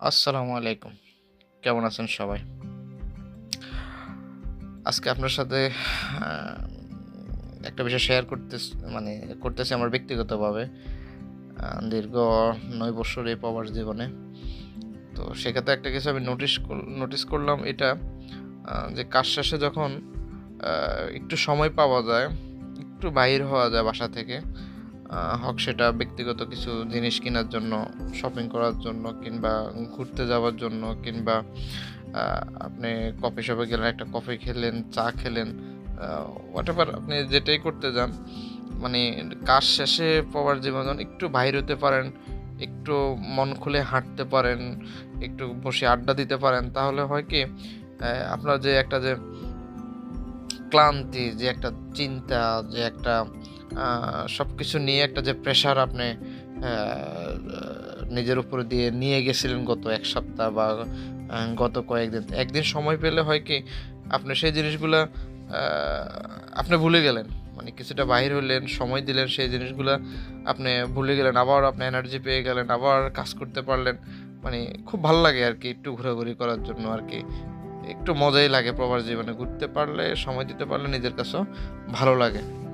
আসসালামু আলাইকুম। কেমন আছেন সবাই? আজকে আপনার সাথে একটা বিষয় শেয়ার করতে মানে করতেছি আমার ব্যক্তিগতভাবে দীর্ঘ নয় বছর এই প্রবাস জীবনে। তো সেক্ষেত্রে একটা কিছু আমি নোটিস নোটিস করলাম এটা যে কাজ শেষে যখন একটু সময় পাওয়া যায়, একটু বাহির হওয়া যায় বাসা থেকে হোক সেটা ব্যক্তিগত কিছু জিনিস কেনার জন্য শপিং করার জন্য কিংবা ঘুরতে যাওয়ার জন্য কিংবা আপনি কফি শপে গেলেন, একটা কফি খেলেন, চা খেলেন হোয়াট এভার আপনি যেটাই করতে যান মানে কাজ শেষে পাওয়ার জীবন যখন একটু বাইর হতে পারেন, একটু মন খুলে হাঁটতে পারেন, একটু বসে আড্ডা দিতে পারেন, তাহলে হয় কি আপনার যে একটা যে ক্লান্তি, যে একটা চিন্তা, যে একটা সব কিছু নিয়ে একটা যে প্রেশার আপনি নিজের উপরে দিয়ে নিয়ে গেছিলেন গত এক সপ্তাহ বা গত কয়েকদিন। একদিন সময় পেলে হয় কি, আপনি সেই জিনিসগুলা আপনি ভুলে গেলেন। মানে কিছুটা বাইর হলেন, সময় দিলেন সেই জিনিসগুলা, আপনি ভুলে গেলেন, আবার আপনি এনার্জি পেয়ে গেলেন, আবার কাজ করতে পারলেন। মানে খুব ভালো লাগে আর কি একটু ঘোরাঘুরি করার জন্য আর কি। একটু মজাই লাগে প্রবাস জীবনে। ঘুরতে পারলে সময় দিতে পারলে নিজের কাছেও ভালো লাগে।